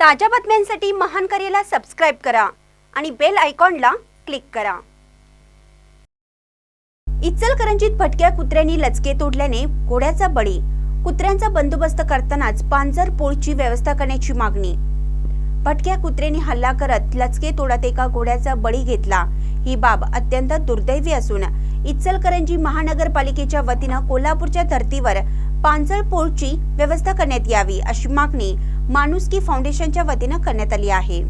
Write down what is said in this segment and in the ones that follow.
ताज्या बातम्यांसाठी महान करेला सबस्क्राईब करा आणि बेल आयकॉनला क्लिक करा. इचलकरंजीत भटक्या कुत्र्यांनी लचके तोडल्याने घोड्याचा बळी. कुत्र्यांचा बंदोबस्त करतानाच पांजर पोळची व्यवस्था करण्याची मागणी. भटक्या कुत्र्यांनी हल्ला करत लचके तोडत एका घोड्याचा बळी घेतला. ही बाब अत्यंत दुर्दैवी असून इचलकरंजी महानगरपालिकेच्या वतीनं कोल्हापूरच्या धर्तीवर पांजळ पोळची व्यवस्था करण्यात यावी अशी मागणी माणुसकी फाउंडेशनच्या वतीनं करण्यात आली आहे.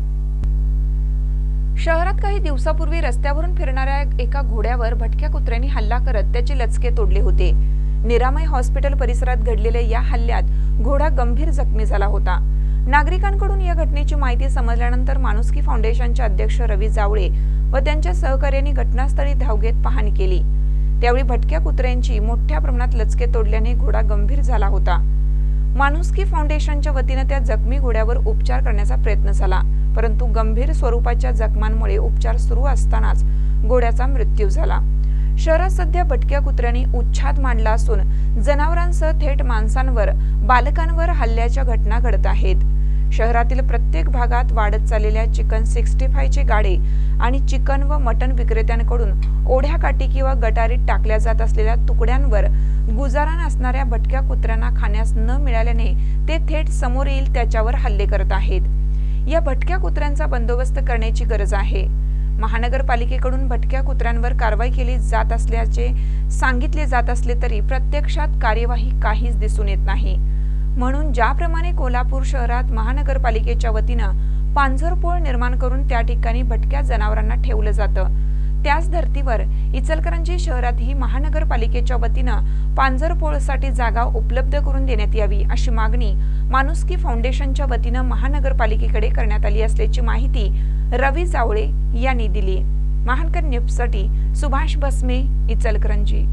शहरात काही दिवसापूर्वी रस्त्यावरून फिरणाऱ्या एका घोड्यावर भटक्या कुत्र्यांनी हल्ला करत त्याचे लचके तोडले होते. निरामय हॉस्पिटल परिसरात घडलेल्या या हल्ल्यात घोडा गंभीर जखमी झाला होता. नागरिकांकडून या घटनेची माहिती समजल्यानंतर माणुसकी फाउंडेशनचे अध्यक्ष रवी जावळे व त्यांच्या सहकार्यांनी घटनास्थळी धाव घेत पाहणी केली. त्यावेळी भटक्या कुत्र्यांची मोठ्या प्रमाणात लचके तोडल्याने घोडा गंभीर झाला होता. माणुसकी फाउंडेशनच्या वतीनं त्या जखमी घोड्यावर उपचार करण्याचा प्रयत्न झाला परंतु गंभीर स्वरूपाच्या जखमांमुळे उपचार सुरू असतानाच घोड्याचा मृत्यू झाला. शहरात सध्या भटक्या कुत्र्यांनी उच्छाद मांडला असून जनावरांसह थेट माणसांवर बालकांवर हल्ल्याच्या घटना घडत आहेत. शहरातील प्रत्येक भागात वाढत चाललेल्या चिकन सिक्स्टी फायचे गाडे आणि चिकन व मटण विक्रेत्यांकडून ओढ्या काठी किंवा गटारीत टाकल्या जात असलेल्या तुकड्यांवर गुजारा नसणाऱ्या भटक्या कुत्र्यांना खाण्यास न मिळाल्याने ते थेट समोर येईल त्याच्यावर हल्ले करत आहेत. या भटक्या कुत्र्यांचा बंदोबस्त करण्याची गरज आहे. महानगरपालिकेकडून भटक्या कुत्र्यांवर कारवाई केली जात असल्याचे सांगितले जात असले तरी प्रत्यक्षात कार्यवाही काहीच दिसून येत नाही. म्हणून ज्याप्रमाणे कोल्हापूर शहरात महानगरपालिकेच्या वतीनं पांझरपोळ निर्माण करून त्या ठिकाणी भटक्या जनावरांना ठेवलं जातं. त्याच धर्तीवर इचलकरंजी शहरातही महानगरपालिकेच्या वतीनं पांझरपोळसाठी जागा उपलब्ध करून देण्यात यावी अशी मागणी माणुसकी फाउंडेशनच्या वतीनं महानगरपालिकेकडे करण्यात आली असल्याची माहिती रवी जावळे यांनी दिली. महानकर न्यूजसाठी सुभाष बसमे इचलकरंजी.